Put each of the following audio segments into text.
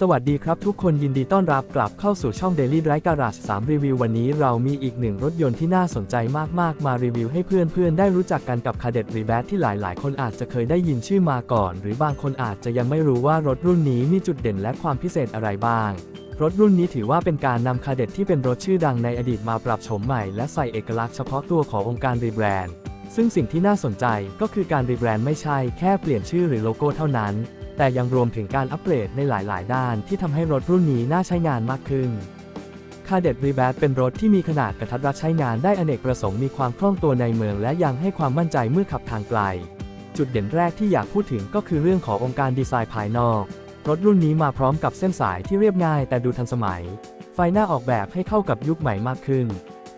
สวัสดีครับทุกคนยินดีต้อนรับกลับเข้าสู่ช่อง Daily Drive Garage 3 รีวิว วันนี้เรามีอีกหนึ่งรถยนต์ที่น่าสนใจมากๆ มารีวิวให้เพื่อนๆ ได้รู้จักกันกับ Cadet r e b a t ที่หลายๆ คนอาจจะเคยได้ยินชื่อมาก่อน หรือบางคนอาจจะยังไม่รู้ว่ารถรุ่นนี้มีจุดเด่นและความพิเศษอะไรบ้าง รถรุ่นนี้ถือว่าเป็นการนำ Cadet ที่เป็นรถชื่อดังในอดีตมาปรับโฉมใหม่และใส่เอกลักษณ์เฉพาะตัวขององค์การรีแบรนด์ซึ่งสิ่งที่น่าสนใจก็คือการรีแบรนด์ไม่ใช่แค่เปลี่ยนชื่อหรือโลโก้เท่านั้น แต่ยังรวมถึงการอัปเกรดในหลาย ๆ ด้านที่ทำให้รถรุ่นนี้น่าใช้งานมากขึ้น c a d e t r e b a t เป็นรถที่มีขนาดกระทัดรัดใช้งานได้อเนกประสงค์มีความคล่องตัวในเมืองและยังให้ความมั่นใจเมื่อขับทางไกล จุดเด่นแรกที่อยากพูดถึงก็คือเรื่องขององค์การดีไซน์ภายนอก รถรุ่นนี้มาพร้อมกับเส้นสายที่เรียบง่ายแต่ดูทันสมัย ไฟหน้าออกแบบให้เข้ากับยุคใหม่มากขึ้น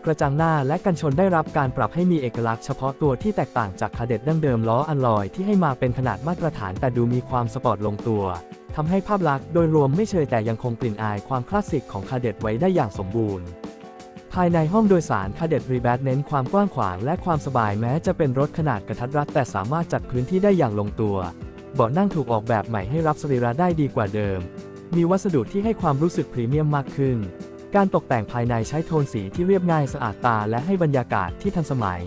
ระจังหน้าและกันชนได้รับการปรับให้มีเอกลักษณ์เฉพาะตัวที่แตกต่างจากคาเด็ดดั้งเดิมล้ออัลลอยที่ให้มาเป็นขนาดมาตรฐานแต่ดูมีความสปอร์ตลงตัวทำให้ภาพลักษณ์โดยรวมไม่เชยแต่ยังคงกลิ่นอายความคลาสสิกของคาเด็ดไว้ได้อย่างสมบูรณ์ ภายในห้องโดยสารคาเด็ดรีแบทเน้นความกว้างขวางและความสบายแม้จะเป็นรถขนาดกระทัดรัดแต่สามารถจัดพื้นที่ได้อย่างลงตัว เบาะนั่งถูกออกแบบใหม่ให้รับสรีระได้ดีกว่าเดิม มีวัสดุที่ให้ความรู้สึกพรีเมียมมากขึ้น การตกแต่งภายในใช้โทนสีที่เรียบง่ายสะอาดตาและให้บรรยากาศที่ทันสมัย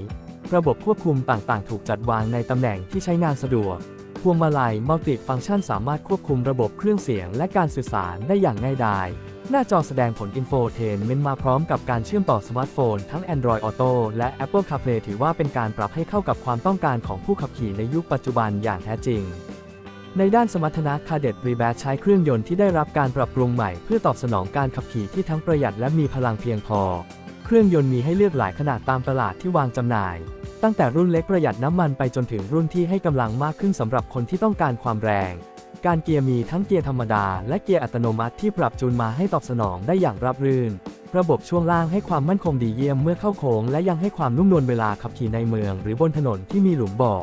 ระบบควบคุมต่างๆ ถูกจัดวางในตำแหน่งที่ใช้งานสะดวก พวงมาลัยมัลติฟังก์ชันสามารถควบคุมระบบเครื่องเสียงและการสื่อสารได้อย่างง่ายดาย หน้าจอแสดงผลอินโฟเทนเมนต์มาพร้อมกับการเชื่อมต่อสมาร์ทโฟน ทั้ง Android Auto และ Apple CarPlay ถือว่าเป็นการปรับให้เข้ากับความต้องการของผู้ขับขี่ในยุคปัจจุบันอย่างแท้จริง ในด้านสมรรถนะ Cadet r e b a t ใช้เครื่องยนต์ที่ได้รับการปรับปรุงใหม่ เพื่อตอบสนองการขับขี่ที่ทั้งประหยัดและมีพลังเพียงพอ เครื่องยนต์มีให้เลือกหลายขนาดตามตลาดที่วางจำหน่าย ตั้งแต่รุ่นเล็กประหยัดน้ำมันไปจนถึงรุ่นที่ให้กำลังมากขึ้นสำหรับคนที่ต้องการความแรง การเกียร์มีทั้งเกียร์ธรรมดา และเกียร์อัตโนมัติที่ปรับจูนมาให้ตอบสนองได้อย่างราบรื่น ระบบช่วงล่างให้ความมั่นคงดีเยี่ยมเมื่อเข้าโค้งและยังให้ความนุ่มนวลเวลาขับขี่ในเมือง หรือบนถนนที่มีหลุมบ่อ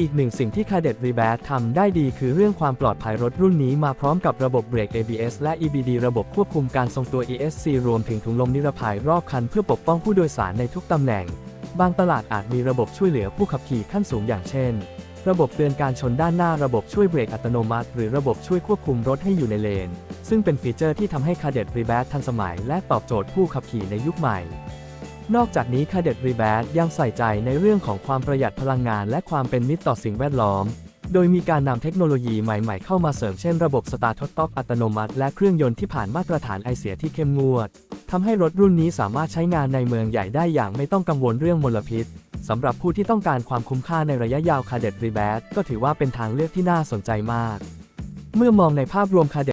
อีกหนึ่งสิ่งที่ Cadet r e b a t ทำได้ดีคือเรื่องความปลอดภัยรถรุ่นนี้มาพร้อมกับระบบเบรก ABS และ EBD ระบบควบคุมการทรงตัว ESC รวมถึงถุงลมนิรภัยรอบคันเพื่อปกป้องผู้โดยสารในทุกตำแหน่ง บางตลาดอาจมีระบบช่วยเหลือผู้ขับขี่ขั้นสูงอย่างเช่น ระบบเตือนการชนด้านหน้าระบบช่วยเบรกอัตโนมัติ หรือระบบช่วยควบคุมรถให้อยู่ในเลน ซึ่งเป็นฟีเจอร์ที่ทำให้ Cadet r e b a t ทันสมัย และตอบโจทย์ผู้ขับขี่ในยุคใหม่ นอกจากนี้ Cadet r e b a t ยังใส่ใจในเรื่องของความประหยัดพลังงานและความเป็นมิตรต่อสิ่งแวดล้อม โดยมีการนำเทคโนโลยีใหม่ๆเข้ามาเสริมเช่นระบบสตาร์ทต็อปอัตโนมัติ และเครื่องยนต์ที่ผ่านมาตรฐานไอเสียที่เข้มงวดทำให้รถรุ่นนี้สามารถใช้งานในเมืองใหญ่ได้อย่างไม่ต้องกังวลเรื่องมลพิษสำหรับผู้ที่ต้องการความคุ้มค่าในระยะยาว Cadet r e b a t ก็ถือว่าเป็นทางเลือกที่น่าสนใจมาก เมื่อมองในภาพรวม Cadet